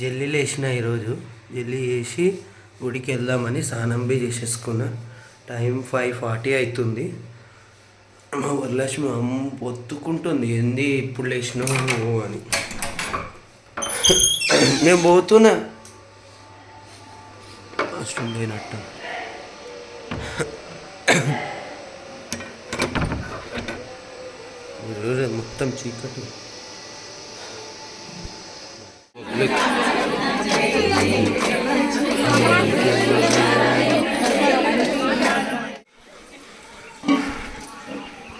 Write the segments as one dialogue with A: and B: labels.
A: జల్లీలు వేసిన ఈరోజు జల్లీ వేసి గుడికి వెళ్దామని స్నానం బి చేసేసుకున్నా. టైం ఫైవ్ ఫార్టీ అవుతుంది మా వరలక్ష్మి అమ్మ పొత్తుకుంటుంది ఏంది ఇప్పుడు లేచినావు అని. నేను పోతున్నా. కష్టం లేనట్టు మొత్తం చీకటి.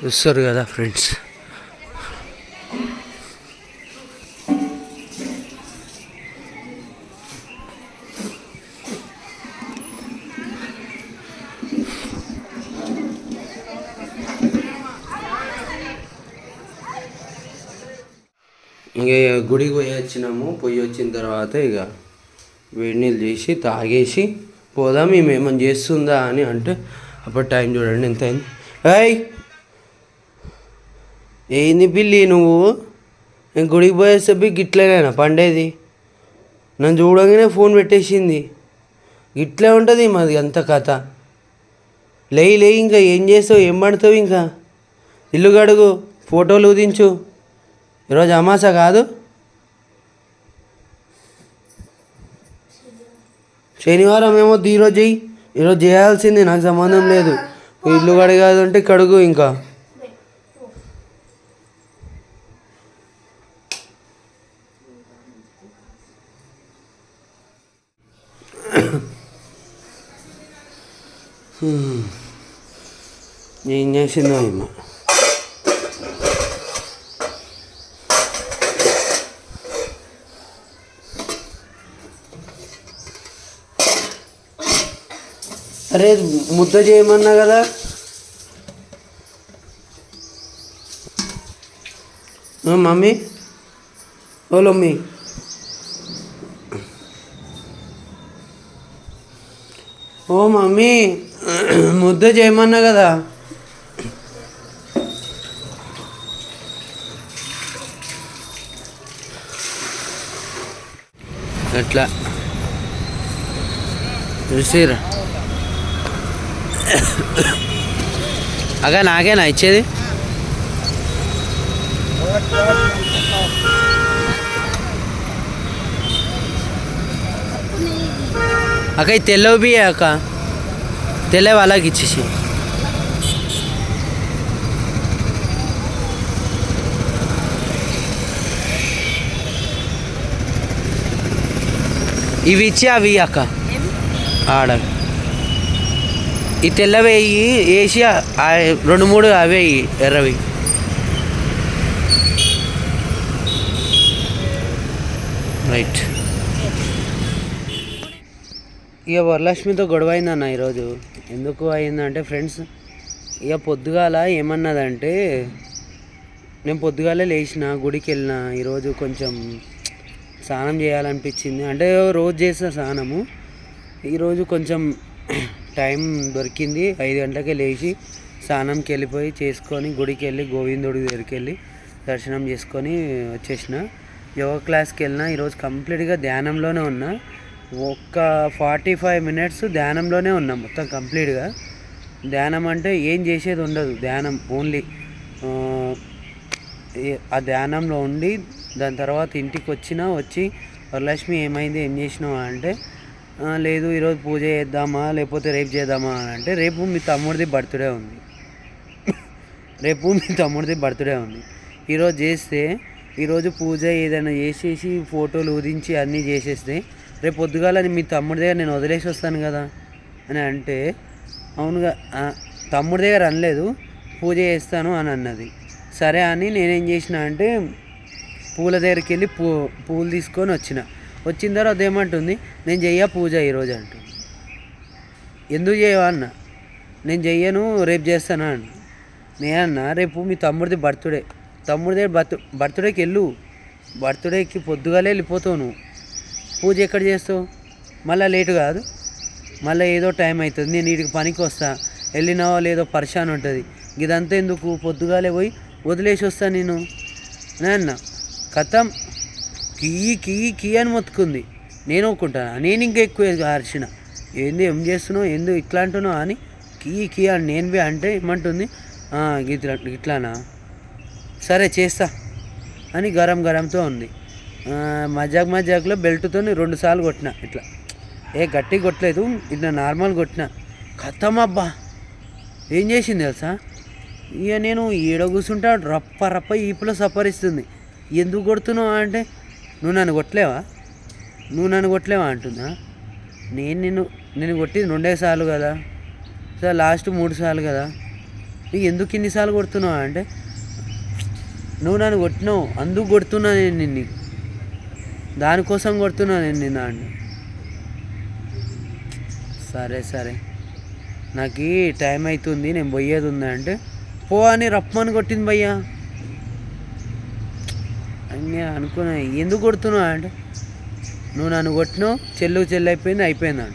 A: చూస్తారు కదా ఫ్రెండ్స్. ఇంక గుడికి పోయి వచ్చినాము. పోయి వచ్చిన తర్వాత ఇక వేడి నీళ్ళు చేసి తాగేసి పోదాం ఈమె ఏమైనా చేస్తుందా అని అంటే అప్పుడు టైం చూడండి ఎంత అయింది ఏయ్! ఏంది పిల్లి నువ్వు? నేను గుడికి పోయేసరికి గిట్లనేనా పండేది. నన్ను చూడగానే ఫోన్ పెట్టేసింది. గిట్లే ఉంటుంది మాది అంత కథ. లేయి లేయి ఇంకా ఏం చేస్తావు? ఏం పడతావు ఇంకా? ఇల్లు గడుగు ఫోటోలు ఉదించు ఈరోజు అమాస కాదు? శనివారం ఏమో ఈరోజు చెయ్యి. ఈరోజు చేయాల్సింది నాకు సంబంధం లేదు. ఇల్లు కడగాదంటే కడుగు ఇంకా. ఏం చేసిందో ఏమో అరే ముద్ద చేయమన్నా కదా మమ్మీ ఓ మమ్మీ ఓ మమ్మీ ముద్ద చేయమన్నా కదా? ఎట్లా? చూసిరా అగా నాకేనా ఇచ్చేది? అక్క ఈ తెల్లవి అక్క? తెల్లవి అలాగే ఇచ్చేసి. ఇవి ఇచ్చి అవి అక్క. ఆడ. ఈ తెల్లవి వేయి వేసి రెండు మూడు అవే ఎర్రవి. రైట్. ఇక వరలక్ష్మితో గొడవ అయిందన్న ఈరోజు. ఎందుకు అయిందంటే ఫ్రెండ్స్ ఇక పొద్దుగాల ఏమన్నదంటే నేను పొద్దుగాలే లేచిన గుడికి వెళ్ళిన ఈరోజు కొంచెం స్నానం చేయాలనిపించింది. అంటే రోజు చేసిన స్నానము. ఈరోజు కొంచెం టైం దొరికింది. ఐదు గంటలకే లేచి స్నానంకి వెళ్ళిపోయి చేసుకొని గుడికి వెళ్ళి గోవిందుడి దగ్గరికి వెళ్ళి దర్శనం చేసుకొని వచ్చేసిన. యోగా క్లాస్కి వెళ్ళిన ఈరోజు కంప్లీట్గా ధ్యానంలోనే ఉన్నా. ఒక్క ఫార్టీ ఫైవ్ మినిట్స్ ధ్యానంలోనే ఉన్నాం మొత్తం కంప్లీట్గా. ధ్యానం అంటే ఏం చేసేది ఉండదు ధ్యానం ఓన్లీ. ఆ ధ్యానంలో ఉండి దాని తర్వాత ఇంటికి వచ్చినా వచ్చి వరలక్ష్మి ఏమైంది ఏం చేసినావా అంటే లేదు ఈరోజు పూజ చేద్దామా లేకపోతే రేపు చేద్దామా అని అంటే రేపు మీ తమ్ముడిది బర్త్డే ఉంది. రేపు మీ తమ్ముడిది బర్త్డే ఉంది. ఈరోజు చేస్తే ఈరోజు పూజ ఏదైనా చేసేసి ఫోటోలు ఉదించి అన్నీ చేసేస్తే రేపు పొద్దుగాల మీ తమ్ముడి దగ్గర నేను వదిలేసి వస్తాను కదా అని అంటే అవునుగా తమ్ముడి దగ్గర అనలేదు పూజ చేస్తాను అని అన్నది. సరే అని నేనేం చేసిన అంటే పూల దగ్గరికి వెళ్ళి పూ పూలు తీసుకొని వచ్చిన. వచ్చిన తర్వాత ఏమంటుంది నేను చెయ్య పూజ ఈరోజు అంటుంది. ఎందుకు చేయవా అన్న. నేను చెయ్యను రేపు చేస్తానా అన్న నేనన్నా రేపు మీ తమ్ముడిది బర్త్డే. తమ్ముడి దగ్గర బర్త్ బర్త్డేకి వెళ్ళు. బర్త్డేకి పొద్దుగాలే వెళ్ళిపోతావు నువ్వు. పూజ ఎక్కడ చేస్తావు? మళ్ళీ లేటు కాదు. మళ్ళీ ఏదో టైం అవుతుంది నేను వీడికి పనికి వస్తా. వెళ్ళినావో లేదో పరిశాన్ ఉంటుంది. ఇదంతా ఎందుకు? పొద్దుగాలే పోయి వదిలేసి వస్తా నేను. అని అన్న కథం కీ కీ కీ అని మొత్తుకుంది. నేను ఒక్కుంటాను నేను ఇంకా ఎక్కువ అరిచిన? ఏంది ఏం చేస్తున్నావు? ఎందుకు ఇట్లా అంటున్నావు అని కీ కీ అని నేను బి అంటే ఏమంటుంది? ఇట్లా ఇట్లానా సరే చేస్తా అని గరం గరంతో ఉంది. మజాక్ మజాక్లో బెల్ట్తో రెండు సార్లు కొట్టిన ఇట్లా. ఏ గట్టి కొట్టలేదు ఇట్లా నార్మల్ కొట్టిన. ఖతం అబ్బా ఏం చేసింది తెలుసా? ఇక నేను ఈడ కూర్చుంటా రప్ప రప్ప ఈపులో సపరిస్తుంది. ఎందుకు కొడుతున్నావు అంటే నువ్వు నన్ను కొట్టలేవా? నువ్వు నన్ను కొట్టలేవా అంటుందా? నేను నిన్ను నేను కొట్టింది రెండే సార్లు కదా. సార్ లాస్ట్ మూడు సార్లు కదా. నువ్వు ఎందుకు ఇన్నిసార్లు కొడుతున్నావు అంటే నువ్వు నన్ను కొట్టినావు అందుకు కొడుతున్నా నేను నిన్ను. దానికోసం కొడుతున్నా నేను నిన్న అండి. సరే సరే. నాకు టైం అవుతుంది నేను పోయేది ఉంది అంటే పో అని రప్పమని కొట్టింది భయ్యా. అని అనుకున్నా ఎందుకు కొడుతున్నావు అంటే నువ్వు నన్ను కొట్టినావు చెల్లు చెల్లి అయిపోయింది అయిపోయింది అంట.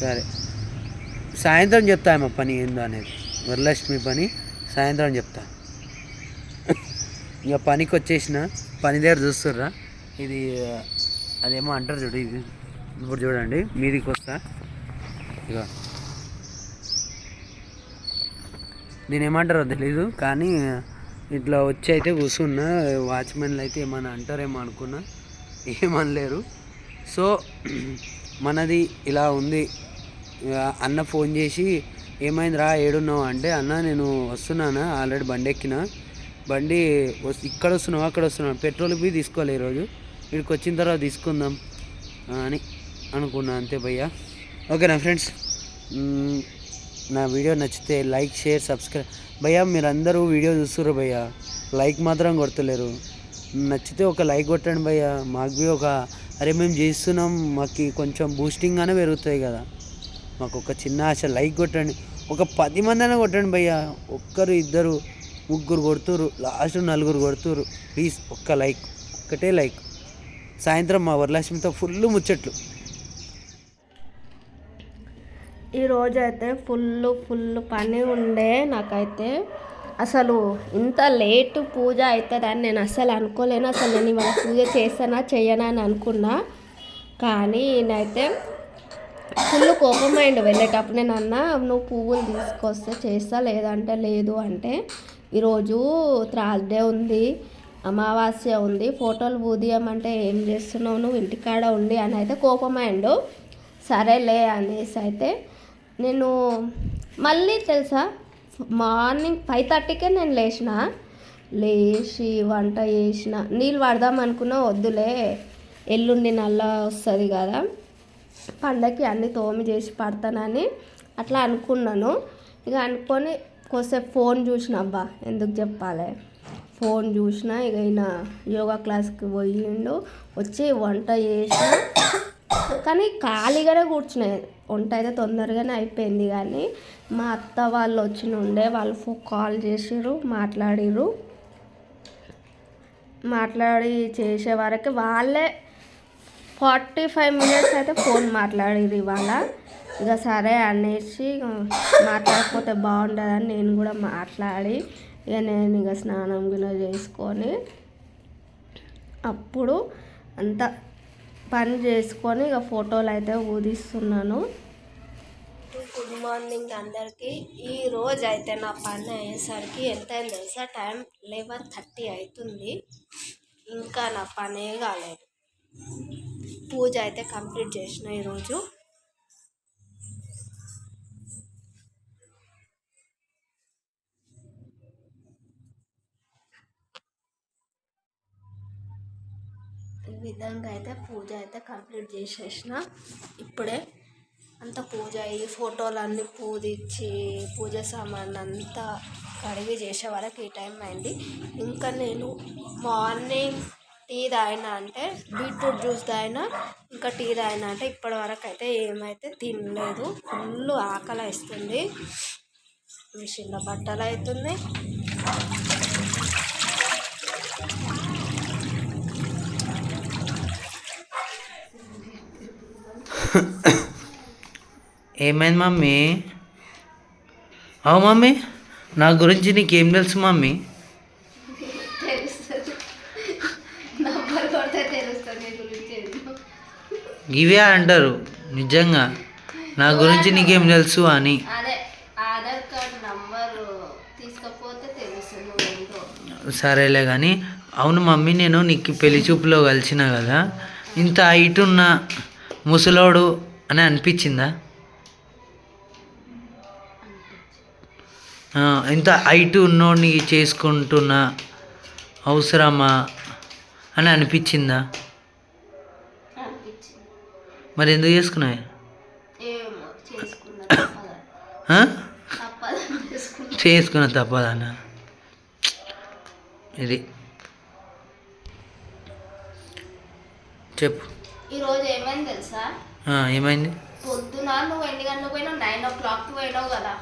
A: సరే. సాయంత్రం చెప్తామా పని ఏందో అనేది. వరలక్ష్మి పని సాయంత్రం చెప్తా. ఇక పనికి వచ్చేసిన పని దగ్గర చూస్తుర్రా. ఇది అదేమో అంటారు చూడు ఇది ఇప్పుడు చూడండి మీదికి వస్తా. ఇక దీని ఏమంటారో తెలీదు కానీ ఇట్లా వచ్చి అయితే కూర్చున్నా వాచ్మెన్లు అయితే ఏమైనా అంటారేమో అనుకున్నా ఏమనలేరు. సో మనది ఇలా ఉంది. ఇక అన్న ఫోన్ చేసి ఏమైంది రా ఏడున్నావు? అంటే అన్న నేను వస్తున్నానా? ఆల్రెడీ బండి ఎక్కిన. బండి వస్- ఇక్కడ వస్తున్నావు అక్కడ వస్తున్నావు? పెట్రోల్ బి తీసుకోవాలి ఈరోజు. ఇక్కడికి వచ్చిన తర్వాత తీసుకుందాం అని అనుకున్నా అంతే భయ్యా. ఓకేనా ఫ్రెండ్స్? నా వీడియో నచ్చితే లైక్ షేర్ సబ్స్క్రైబ్. భయ్యా మీరందరూ వీడియో చూస్తున్నారు భయ్యా. లైక్ మాత్రం కొడతలేరు. నచ్చితే ఒక లైక్ కొట్టండి భయ్యా. మాకు బి ఒక అరే మేము చేస్తున్నాం మాకు కొంచెం బూస్టింగ్ అనే పెరుగుతాయి కదా. మాకు ఒక చిన్న ఆశ లైక్ కొట్టండి. ఒక పది మంది అయినా కొట్టండి భయ్యా. ఒక్కరు ఇద్దరు ముగ్గురు కొడుతురు లాస్ట్ నలుగురు కొడుతురు ప్లీజ్ ఒక్క లైక్ ఒక్కటే లైక్. సాయంత్రం మా వరలక్ష్మితో ఫుల్ ముచ్చట్లు.
B: ఈరోజు అయితే ఫుల్ ఫుల్ పని ఉండే నాకైతే. అసలు ఇంత లేటు పూజ అవుతుందని నేను అసలు అనుకోలేను. అసలు నేను ఇవాళ పూజ చేస్తానా చేయనా అని అనుకున్నా. కానీ నేనైతే ఫుల్ కోపం వెళ్ళేటప్పుడు. నేను అన్నా నువ్వు పువ్వులు తీసుకొస్తే చేస్తా లేదంటే లేదు. అంటే ఈరోజు త్రాస్డే ఉంది. అమావాస్య ఉంది. ఫోటోలు పూదియమంటే ఏం చేస్తున్నావు నువ్వు? ఇంటికాడ ఉండి అని అయితే కోపం సరేలే అనేసి అయితే నేను మళ్ళీ తెలుసా? మార్నింగ్ ఫైవ్ థర్టీకే నేను లేచిన? లేచి వంట చేసిన. నీళ్ళు పడదాం అనుకున్నా వద్దులే. ఎల్లుండి నల్ల వస్తుంది కదా. పండగకి అన్ని తోమి చేసి పడతానని అట్లా అనుకున్నాను. ఇక అనుకొని కొద్దిసేపు ఫోన్ చూసిన అబ్బా ఎందుకు చెప్పాలి? ఫోన్ చూసిన ఇక ఈయన యోగా క్లాస్కి పోయిండు. వచ్చి వంట చేసిన కానీ ఖాళీగానే కూర్చున్నాయి వంట అయితే తొందరగానే అయిపోయింది కానీ మా అత్త వాళ్ళు వచ్చి ఉండే వాళ్ళు కాల్ చేసిర్రు మాట్లాడిర్రు. మాట్లాడి చేసే వరకు వాళ్ళే ఫార్టీ ఫైవ్ మినిట్స్ అయితే ఫోన్ మాట్లాడిర్రు ఇవాళ. ఇక సరే అనేసి మాట్లాడకపోతే బాగుండదని నేను కూడా మాట్లాడి ఇక నేను ఇక స్నానం గిన చేసుకొని అప్పుడు అంత పని చేసుకొని ఇక ఫోటోలు అయితే ఊదిస్తున్నాను. గుడ్ మార్నింగ్ అందరికీ. ఈ రోజు అయితే నా పని అయ్యేసరికి ఎంత అయింది తెలుసా? టైం లెవెన్ థర్టీ అవుతుంది. ఇంకా నా పనే కాలేదు. పూజ అయితే కంప్లీట్ చేసిన ఈరోజు. విధంగా అయితే పూజ అయితే కంప్లీట్ చేసేసిన. ఇప్పుడే అంత పూజ అయ్యి ఫోటోలు అన్నీ పూజించి పూజ సామాన్ అంతా కడిగి చేసే వరకు ఈ టైం అయింది. ఇంకా నేను మార్నింగ్ టీ తాగినా అంటే బీట్రూట్ జ్యూస్ తాగినా ఇంకా టీ తాగినా అంటే ఇప్పటి వరకు అయితే ఏమైతే తినలేదు. ఫుల్ ఆకలి వేస్తుంది. మిషన్లో బట్టలు అవుతుంది
A: ఏమైంది మమ్మీ? అవు మమ్మీ నా గురించి నీకేం తెలుసు మమ్మీ? ఇవే అంటారు నిజంగా. నా గురించి నీకేం తెలుసు అని. సరేలే కానీ అవును మమ్మీ నేను నీకు పెళ్ళి చూపులో కలిసిన కదా. ఇంత హైట్ ఉన్న ముసలోడు అని అనిపించిందా? ఇంత హైట్ ఉన్నోడిని చేసుకుంటున్నా అవసరమా అని అనిపించిందా? మరి ఎందుకు చేసుకున్నావు
B: ఏమో చేసుకున్నా
A: తప్పదన్న ఇది. చెప్పు.
B: తెలుసా
A: ఏమైంది?
B: పొద్దున నువ్వు ఎన్ని గంటలకు పోయినావు? నైన్ ఓ క్లాక్కి పోయినావు కదా.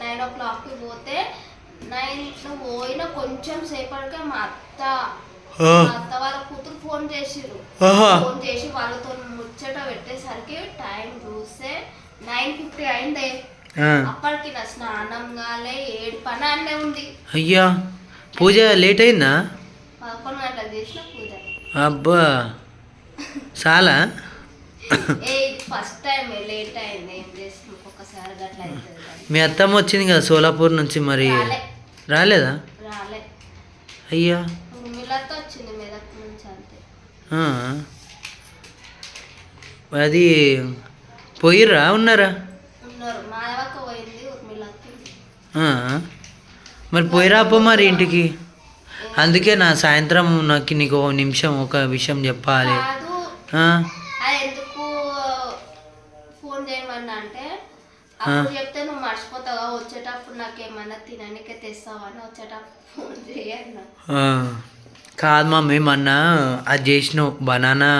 B: నైన్ ఓ క్లాక్కి పోతే నైన్ నువ్వు పోయిన కొంచెం సేపటికే మా అత్త మా అత్త వాళ్ళ కూతురు ఫోన్ చేసిర్రు.
A: ఆహా.
B: ఫోన్ చేసి వాళ్ళతో ముచ్చట పెట్టేసరికి టైం చూస్తే నైన్ ఫిఫ్టీ అయింది. అప్పటికి నా స్నానం కాలే ఏడు పని అన్నే ఉంది.
A: అయ్యా పూజ లేట్ అయిందా?
B: పదకొండు గంటలకు చేసిన పూజ.
A: అబ్బా చాలా
B: ఫస్ట్ టైం లేట్ అయింది ఏం చేస్తాం ఒక్కొక్కసారి గట్ల అవుతుంది కానీ.
A: మీ అత్తమ్మ వచ్చింది కదా సోలాపూర్ నుంచి మరి?
B: రాలే.
A: రాలేదా?
B: రాలే.
A: అయ్యా.
B: ఉర్మిళతో వచ్చింది మెదక్ నుంచి అంతే.
A: ఆ. అది పోయిర్రా ఉన్నారా?
B: ఉన్నారు. మాధవక్క పోయింది ఉర్మిళకి
A: ఆ. మరి పోయిరా అప్ప మరి ఇంటికి? అందుకే నా సాయంత్రం నాకు నీకు ఒక నిమిషం ఒక విషయం చెప్పాలి.
B: కాదు.
A: ఆ,
B: అది ఎందుకు ఫోన్ చేయమన్నా అంటే అప్పుడు చెప్తే నువ్వు మర్చిపోతావా. వచ్చేటప్పుడు నాకు ఏమన్నా తిననికే తెస్తావా? అని వచ్చేటప్పుడు ఫోన్.
A: కాదు మమ్మీ మొన్న అది చేసినావు. బనానా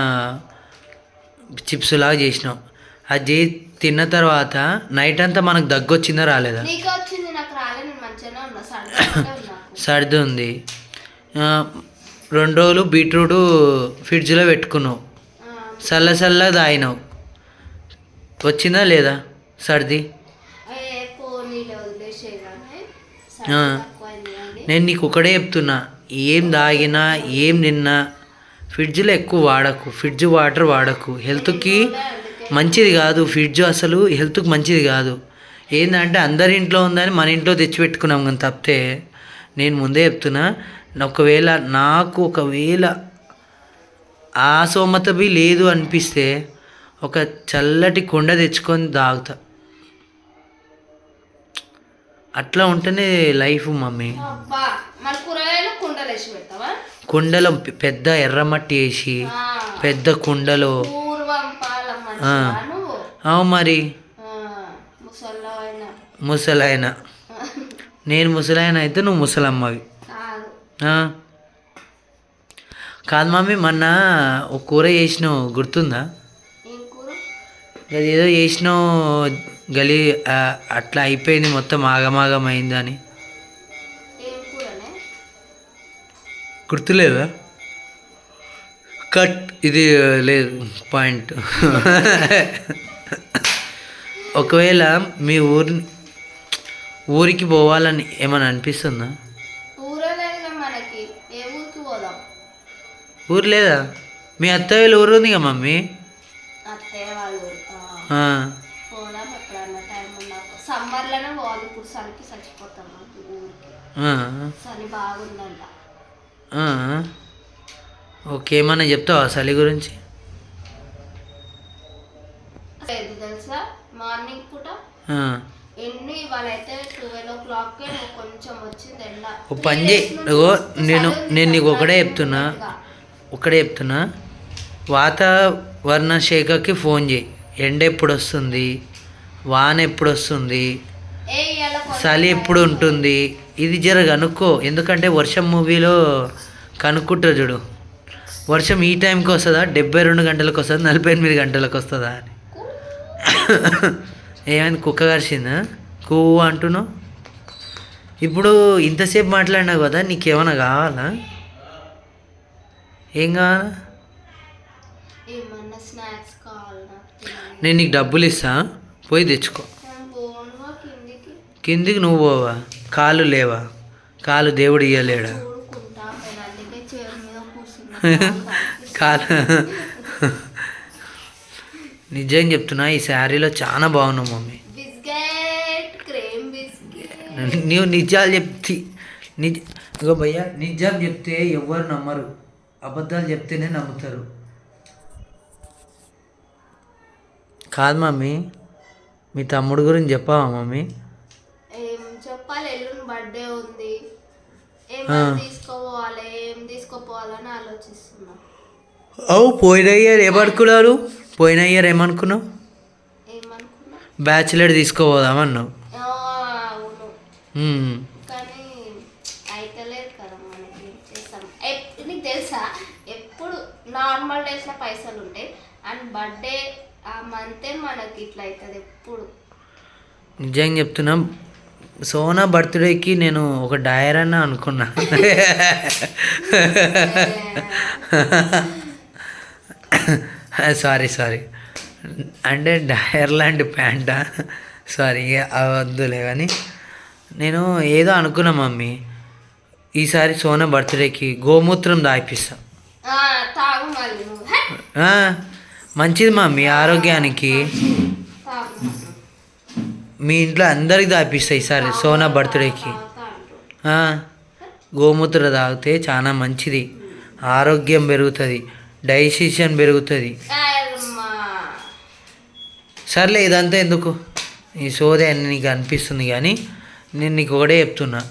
A: చిప్స్ లాగా చేసినావు. అది చేసి తిన్న తర్వాత నైట్ అంతా మనకు దగ్గు వచ్చిందా రాలేదా?
B: నీకు వచ్చింది. నాకు రాలే. నేను మంచిగానే ఉన్నా. సడన్గా నాకు
A: సర్ది ఉంది రెండు రోజులు బీట్రూట్ ఫ్రిడ్జ్లో పెట్టుకున్నావు. చల్ల చల్ల తాగినావు వచ్చిందా లేదా? సర్ది. నేను నీకు ఒకటే చెప్తున్నా ఏం తాగినా ఏం తిన్నా ఫ్రిడ్జ్లో ఎక్కువ వాడకు ఫ్రిడ్జ్ వాటర్ వాడకు. హెల్త్కి మంచిది కాదు ఫ్రిడ్జ్ అసలు హెల్త్కి మంచిది కాదు. ఏంటంటే అందరి ఇంట్లో ఉందని మన ఇంట్లో తెచ్చిపెట్టుకున్నాం కానీ తప్పితే నేను ముందే చెప్తున్నా ఒకవేళ నాకు ఒకవేళ ఆ సోమత బి లేదు అనిపిస్తే ఒక చల్లటి కుండ తెచ్చుకొని తాగుతా. అట్లా ఉంటేనే లైఫ్ మమ్మీ.
B: కూరగాయలు కుండలు వేసి పెడతావా?
A: కుండలో పెద్ద ఎర్రమట్టి వేసి పెద్ద కుండలో. అవు మరి. ముసలాయన. నేను ముసలాయన అయితే నువ్వు ముసలమ్మవి.
B: కాదు.
A: మమ్మీ మొన్న ఒక కూర చేసినావు గుర్తుందా? అది ఏదో చేసినావు గలీ అట్లా అయిపోయింది మొత్తం ఆగమాగం అయిందని
B: ఏం కూరనే?
A: గుర్తులేదా? కట్ ఇది లేదు పాయింట్. ఒకవేళ మీ ఊరిని ఊరికి పోవాలని ఏమైనా అనిపిస్తుందా?
B: ఊరే
A: ఊరు లేదా? మీ అత్తయ్య ఊరు ఉంది కదా మమ్మీ
B: సమ్మర్లోనే పోవాలి. ఇప్పుడు చలికి చచ్చిపోతాం మనకి ఊరికి.
A: ఆ,
B: చలి బాగుందంట.
A: ఓకే ఏమన్నా చెప్తావా చలి గురించి?
B: లేదు తెలుసా? మార్నింగ్ ఎన్ని ట్వెల్వ్ ఓ క్లాక్ కొంచెం వచ్చింది ఎండ.
A: ఓ పని చేయి. నేను నేను నీకు ఒకటే చెప్తున్నా. ఒకటే చెప్తున్నా. వాతావరణ శాఖకి ఫోన్ చేయి. ఎండ ఎప్పుడు వస్తుంది? వాన ఎప్పుడు వస్తుంది చలి ఎప్పుడు ఉంటుంది ఇది జర కనుక్కో. ఎందుకంటే వర్షం మూవీలో కనుక్కుంటారు చూడు. వర్షం ఈ టైంకి వస్తుందా? డెబ్బై రెండు గంటలకు వస్తుందా? నలభై ఎనిమిది గంటలకు వస్తుందా అని. ఏమైంది? కుక్క కరిచిందా కూ అంటున్నావు? ఇప్పుడు ఇంతసేపు మాట్లాడినావు కదా నీకేమైనా కావాలా? ఏం కావాలా. నేను నీకు డబ్బులు ఇస్తా. పోయి తెచ్చుకో.
B: కిందికి
A: నువ్వు పోవా. కాలు లేవా. కాలు దేవుడు ఇయ్యలేడా? కాలు నిజం చెప్తున్నా ఈ శారీలో చాలా బాగున్నావు మమ్మీ. నువ్వు నిజాలు చెప్తి. నిజ ఇగో భయ్యా నిజాలు చెప్తే ఎవ్వరు నమ్మరు. అబద్ధాలు చెప్తేనే నమ్ముతారు. కాదు మమ్మీ మీ తమ్ముడు గురించి చెప్పావా మమ్మీ?
B: ఏం చెప్పాలి ఎల్లుండి బర్త్డే ఉంది. ఏమైనా తీసుకోపోవాలి ఏం తీసుకోపోవాలని ఆలోచిస్తున్నా.
A: అవు పోయిన ఇయర్ ఏమనుకున్నారు పోయిన ఇయర్ ఏమనుకున్నావు?
B: ఏమనుకున్నా?
A: బ్యాచిలర్ తీసుకోపోదామన్నావు
B: ఆ, అవును.
A: మ్మ్.
B: కానీ అయితలేదు కదా మనకి ఏం చేస్తాం? ఎప్- నీకు తెలుసా? ఎప్పుడు నార్మల్ డేస్లో పైసలు ఉంటాయి అండ్ బర్త్డే ఆ మంతే మనకి ఇట్లా అవుతుంది ఎప్పుడు.
A: నిజంగా చెప్తున్నా సోనా బర్త్డేకి నేను ఒక డయర్ అన్న అనుకున్నా. Sorry sorry. అంటే డయర్ లాంటి ప్యాంటా? సారీ వద్దులే కానీ నేను ఏదో అనుకున్నా మమ్మీ ఈసారి సోనా బర్త్డేకి గోమూత్రం దాయిపిస్తా.
B: మంచిది మా
A: మీ మంచిది మమ్మీ ఆరోగ్యానికి. మీ ఇంట్లో అందరికి తాపిస్తాయి ఈసారి సోనా బర్త్డేకి. గోమూత్ర తాగితే చాలా మంచిది. ఆరోగ్యం పెరుగుతుంది డైజెషన్ పెరుగుతుంది. సర్లే ఇదంతా ఎందుకు? ఈ సోదే అని నీకు అనిపిస్తుంది కానీ నేను నీకు ఒకటే చెప్తున్నా.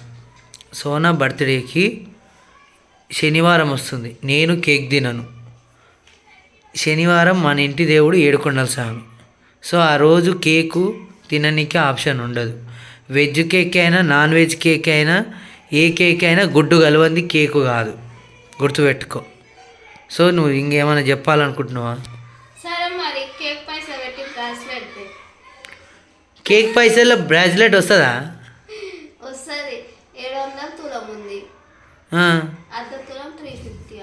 A: సోనా బర్త్డేకి శనివారం వస్తుంది. నేను కేక్ తినను. శనివారం మన ఇంటి దేవుడు ఏడుకొండల స్వామి. సో ఆ రోజు కేకు తిననీకి ఆప్షన్ ఉండదు. వెజ్ కేక్ అయినా నాన్ వెజ్ కేక్ అయినా ఏ కేక్ అయినా గుడ్డు కలవంది కేకు కాదు. గుర్తుపెట్టుకో. సో నువ్వు ఇంకేమైనా చెప్పాలనుకుంటున్నావా?
B: కేక్
A: పైసల్లో బ్రాస్లెట్ వస్తుందా?
B: వస్తుంది. ఏడు వందల తులం ఉంది. అర్ధ తులం త్రీ ఫిఫ్టీ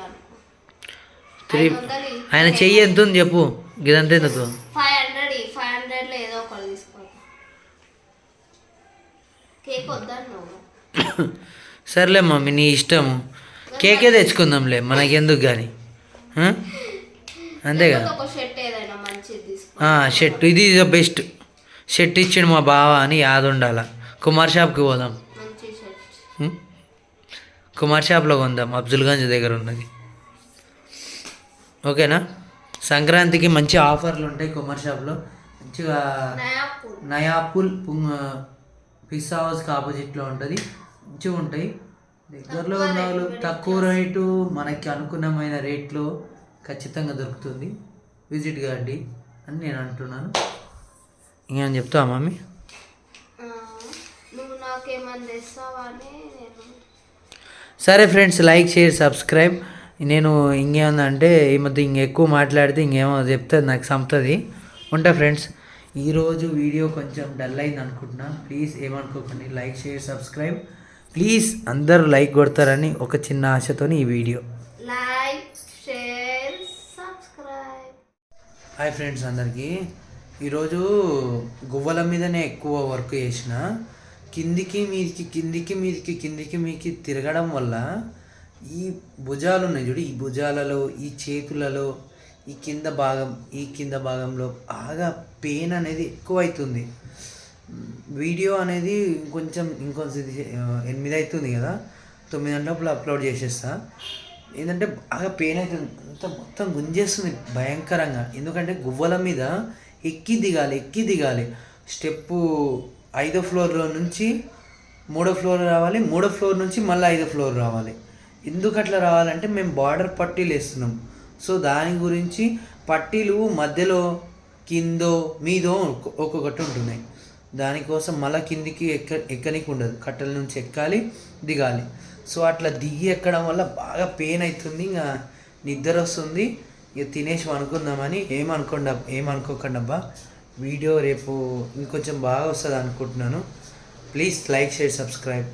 A: త్రీ ఆయన చెయ్యి ఎంత ఉంది చెప్పు. ఇదంతా ఎందుకు?
B: ఫైవ్ హండ్రెడ్ ఫైవ్ హండ్రెడ్లో ఏదో ఒకటి తీసుకో. కేక్
A: సర్లే మమ్మీ నీ ఇష్టము కేకే తెచ్చుకుందాంలే మనకెందుకు కానీ అంతే కదా?
B: లేకపోతే ఒక షర్ట్
A: ఇది బెస్ట్. షర్ట్ ఇచ్చాడు మా బావ అని యాద ఉండాల కుమార్ షాప్కి పోదాం? కుమార్ షాప్లో కొందాం అబ్దుల్గంజ్ దగ్గర ఉన్నది. ఓకేనా? సంక్రాంతికి మంచి ఆఫర్లు ఉంటాయి కుమార్ షాప్లో. మంచిగా నయాపుల్ పుంగ్ పిస్సా హౌస్కి ఆపోజిట్లో ఉంటుంది. మంచిగా ఉంటాయి. దగ్గరలో ఉన్న వాళ్ళు తక్కువ రేటు మనకి అనుకున్నమైన రేట్లో ఖచ్చితంగా దొరుకుతుంది. విజిట్ కాండి అని నేను అంటున్నాను. ఇంకేం చెప్తావా మమ్మీ? సరే ఫ్రెండ్స్ లైక్ షేర్ సబ్స్క్రైబ్. నేను ఇంకేముందంటే ఈ మధ్య ఇంకెక్కువ మాట్లాడితే ఇంకేమో చెప్తుంది నాకు సంపుతుంది ఉంటా ఫ్రెండ్స్ ఈరోజు వీడియో కొంచెం డల్ అయింది అనుకుంటున్నా. ప్లీజ్ ఏమనుకోకండి లైక్ షేర్ సబ్స్క్రైబ్. ప్లీజ్ అందరూ లైక్ కొడతారని ఒక చిన్న ఆశతో ఈ video.
B: Like share subscribe.
A: Hi friends అందరికీ. ఈరోజు గువ్వల మీదనే ఎక్కువ వర్క్ చేసిన. కిందికి మీదికి కిందికి మీదికి కిందికి మీదికి తిరగడం వల్ల ఈ భుజాలు ఉన్నాయి చూడు ఈ భుజాలలో ఈ చేతులలో ఈ కింద భాగం ఈ కింద భాగంలో బాగా పెయిన్ అనేది ఎక్కువ అవుతుంది వీడియో అనేది ఇంకొంచెం ఇంకొంచెం ఎనిమిది అవుతుంది కదా తొమ్మిది గంటలప్పుడు అప్లోడ్ చేసేస్తా. ఏంటంటే బాగా పెయిన్ అవుతుంది అంత మొత్తం గుంజేస్తుంది భయంకరంగా. ఎందుకంటే గువ్వల మీద ఎక్కి దిగాలి ఎక్కి దిగాలి. స్టెప్పు ఐదో ఫ్లోర్లో నుంచి మూడో ఫ్లోర్ రావాలి మూడో ఫ్లోర్ నుంచి మళ్ళీ ఐదో ఫ్లోర్ రావాలి. ఎందుకు అట్లా రావాలంటే మేము బార్డర్ పట్టీలు వేస్తున్నాం. సో దాని గురించి పట్టీలు మధ్యలో కిందో మీదో ఒక్కొక్కటి ఉంటున్నాయి. దానికోసం మళ్ళీ కిందికి ఎక్క ఎక్కనికి ఉండదు కట్టెల నుంచి ఎక్కాలి దిగాలి. సో అట్లా దిగి ఎక్కడం వల్ల బాగా పెయిన్ అవుతుంది ఇంకా నిద్ర వస్తుంది. ఇక తినేసి అనుకుందామని ఏమనుకోండి ఏమనుకోకండి అబ్బా వీడియో రేపు ఇంకొంచెం బాగా వస్తుంది అనుకుంటున్నాను ప్లీజ్ లైక్ షేర్ సబ్స్క్రైబ్.